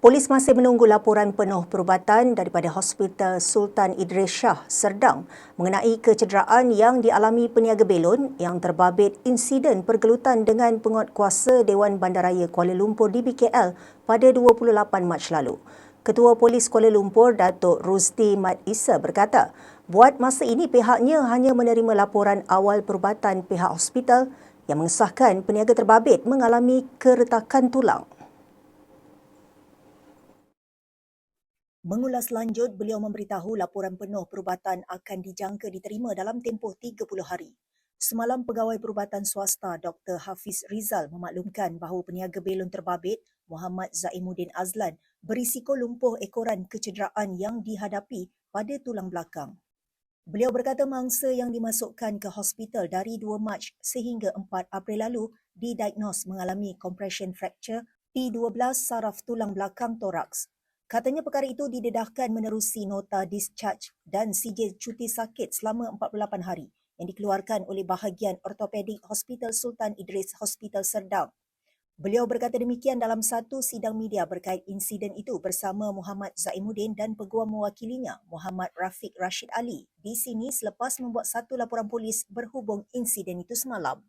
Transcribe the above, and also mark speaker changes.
Speaker 1: Polis masih menunggu laporan penuh perubatan daripada Hospital Sultan Idris Shah, Serdang mengenai kecederaan yang dialami peniaga belon yang terbabit insiden pergelutan dengan penguatkuasa Dewan Bandaraya Kuala Lumpur DBKL pada 28 Mac lalu. Ketua Polis Kuala Lumpur, Datuk Ruzdi Mat Isa berkata, buat masa ini pihaknya hanya menerima laporan awal perubatan pihak hospital yang mengesahkan peniaga terbabit mengalami keretakan tulang. Mengulas lanjut, beliau memberitahu laporan penuh perubatan akan dijangka diterima dalam tempoh 30 hari. Semalam, Pegawai Perubatan Swasta Dr. Hafiz Rizal memaklumkan bahawa peniaga belon terbabit Muhammad Zaimuddin Azlan berisiko lumpuh ekoran kecederaan yang dihadapi pada tulang belakang. Beliau berkata mangsa yang dimasukkan ke hospital dari 2 Mac sehingga 4 April lalu didiagnos mengalami compression fracture P12 saraf tulang belakang toraks. Katanya perkara itu didedahkan menerusi nota discharge dan sijil cuti sakit selama 48 hari yang dikeluarkan oleh bahagian ortopedik Hospital Sultan Idris Hospital Serdang. Beliau berkata demikian dalam satu sidang media berkait insiden itu bersama Muhammad Zaimuddin dan peguam mewakilinya Muhammad Rafiq Rashid Ali di sini selepas membuat satu laporan polis berhubung insiden itu semalam.